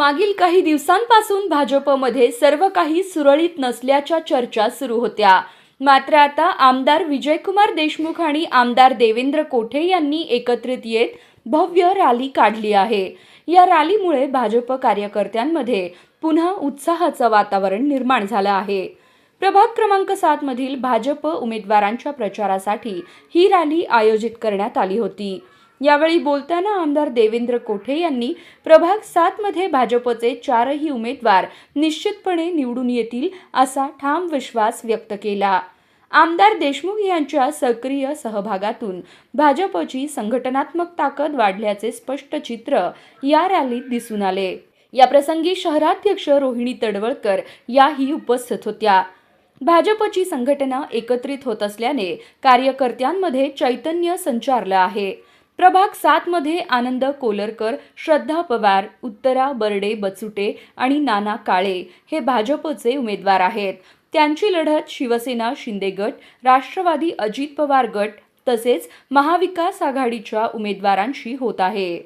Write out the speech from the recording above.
मागील काही दिवसांपासून भाजपमध्ये सर्व काही सुरळीत नसल्याच्या चर्चा सुरू होत्या. मात्र आता आमदार विजयकुमार देशमुख आणि आमदार देवेंद्र कोठे यांनी एकत्रित येत भव्य रॅली काढली आहे. या रॅलीमुळे भाजप कार्यकर्त्यांमध्ये पुन्हा उत्साहाचं वातावरण निर्माण झालं आहे. प्रभाग क्रमांक सात मधील भाजप उमेदवारांच्या प्रचारासाठी ही रॅली आयोजित करण्यात आली होती. यावेळी बोलताना आमदार देवेंद्र कोठे यांनी प्रभाग सातमध्ये भाजपचे चारही उमेदवार निश्चितपणे निवडून येतील असा ठाम विश्वास व्यक्त केला. आमदार देशमुख यांच्या सक्रिय सहभागातून भाजपची संघटनात्मक ताकद वाढल्याचे स्पष्ट चित्र या रॅलीत दिसून आले. याप्रसंगी शहराध्यक्ष रोहिणी तडवळकर याही उपस्थित होत्या. भाजपची संघटना एकत्रित होत असल्याने कार्यकर्त्यांमध्ये चैतन्य संचारलं आहे. प्रभाग सातमध्ये आनंद कोलरकर श्रद्धा पवार उत्तरा बर्डे बचुटे आणि नाना काळे हे भाजपचे उमेदवार आहेत. त्यांची लढत शिवसेना शिंदे गट राष्ट्रवादी अजित पवार गट तसेच महाविकास आघाडीच्या उमेदवारांशी होत आहे.